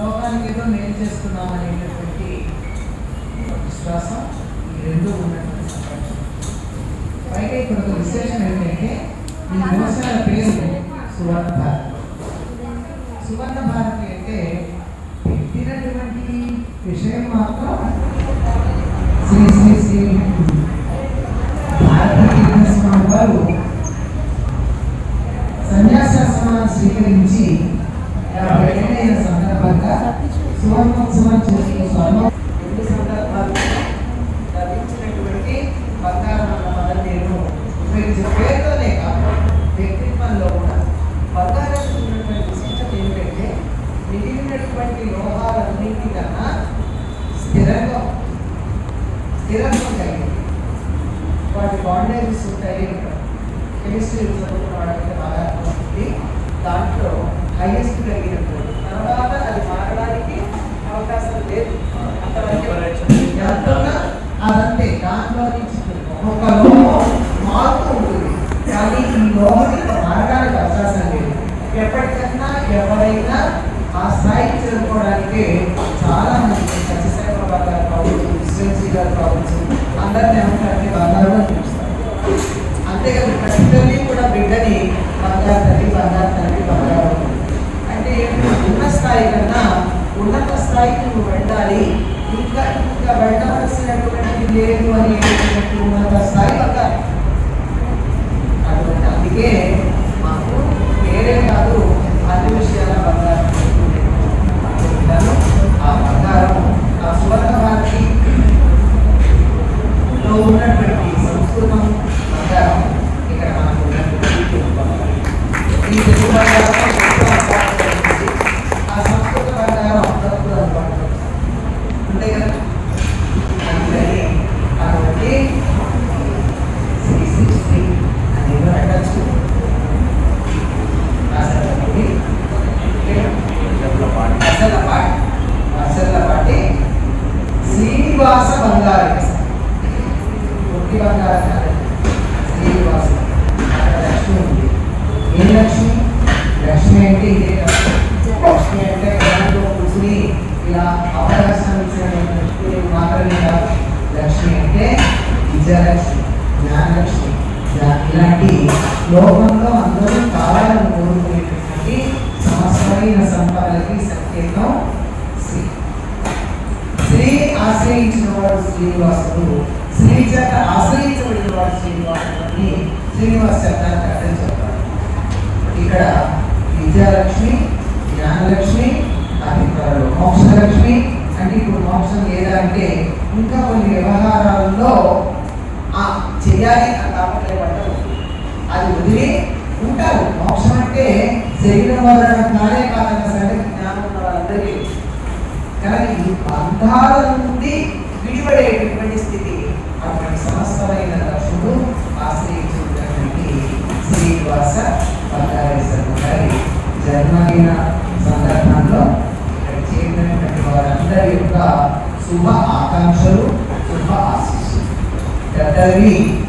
లోకానికి ఏదో మేలు చేస్తున్నాం అనేటటువంటి విశ్వాసం ఈ రెండు ఉన్నటువంటి సంఘర్షణ పైగా ఇక్కడ ఒక విశేషం ఏంటంటే ఈ వ్యవసాయ పేరు సువర్ణ భారతి. సువర్ణ భారతి అంటే పెట్టినటువంటి విషయం మాత్రం శ్రీ శ్రీ శ్రీ భారతీయ వారు సన్యాసాశ్రమాన్ని స్వీకరించి యాభై సువర్ణోత్సవం చేస్తున్న రెండు సందర్భాలు లభించినటువంటి బంగారం అన్న నేను ఉపయోగించిన పేరుతోనే కాదు వ్యక్తిత్వంలో కూడా బంగారం ఉన్నటువంటి విశిష్టత ఏమిటంటే మిగిలినటువంటి లోహాలన్నింటికన్నా స్థిరంగా స్థిరంగా కలిగింది వాటి బాండేజెస్ ఉంటాయి కెమిస్ట్రీ చదువుకున్న వాళ్ళకి బాగా అర్థమవుతుంది దాంట్లో హైయెస్ట్ కలిగినటువంటి తర్వాత అది మారడానికి అవకాశం లేదు అంతవరకు ఎంతన్నా అదంతే దాంట్లో నుంచి ఒక లోహం మారుతూ ఉంటుంది కానీ ఈ లోహం ఇంకా మారడానికి అవకాశం లేదు ఎప్పటికన్నా ఎవరైనా ఆ స్థాయికి అలాగే చాలా మంది సత్యసాయి గారు కావచ్చు విశ్వజీ గారు కావచ్చు అందరిని ఏమంటారంటే బంగారుగా చూపిస్తారు అంతేకాదు ప్రతిదీ కూడా బిడ్డని బంగారు తల్లి బంగారు తల్లి బంగారు అంటే ఉన్న స్థాయి కన్నా ఉన్నత స్థాయికి నువ్వు వెళ్ళాలి ఇంకా ఇంకా వెళ్ళవలసినటువంటి లేదు అని ఉన్నత స్థాయి బంగారు అటువంటి అందుకే మాకు వేరే కాదు అన్ని విషయాల బంగారం చెప్తాను. ఆ బంగారం ఆ సువర్ణ భారతి లో ఉన్నటువంటి సంస్కృతం బంగారం ఇక్కడ మనకు ఉన్నటువంటి తెలుగు బంగారం. ఈ తెలుగు బంగారం సంస్కృతం బంగారం నుంచి ఆ సంస్కృత బంగారం అందరికీ అందుబాటులో ఉంది. అంతే కదా అందుకని అటువంటి శ్రీ శ్రీ శ్రీ అనేది పెట్టచ్చు రాసేటప్పటికి అసలపాటి అసలపాటి శ్రీనివాస బంగారం. పుట్టి బంగారం లక్ష్మి ఉంది. ఏ లక్ష్మి? లక్ష్మి అంటే ఇదే లక్ష్మి. అంటే కూర్చుని ఇలా అవకాశం ఇచ్చినటువంటి మాత్రమే కాదు. లక్ష్మి అంటే విజయలక్ష్మి జ్ఞానలక్ష్మి. ఇలాంటి లోకంలో అందరూ కావాలని కోరుకునేటటువంటి సమస్యమైన సంపాదనకి సంకేతం శ్రీ ఆశ్రయించిన వాడు శ్రీనివాసుడు శ్రీ చేత ఆశ్రయించబడిన వాడు శ్రీనివాసుడు అని శ్రీనివాస శబ్దానికి అర్థం చెప్తారు ఇక్కడ విద్యాలక్ష్మి జ్ఞానలక్ష్మి అభిప్రాయాలు మోక్షలక్ష్మి అంటే ఇప్పుడు మోక్షం లేదా అంటే ఇంకా కొన్ని వ్యవహారాల్లో ఆ చేయాలి అని తాపత్రయపడ్డారు అది వదిలి ఉంటారు. మోక్షం అంటే శరీరం వల్ల David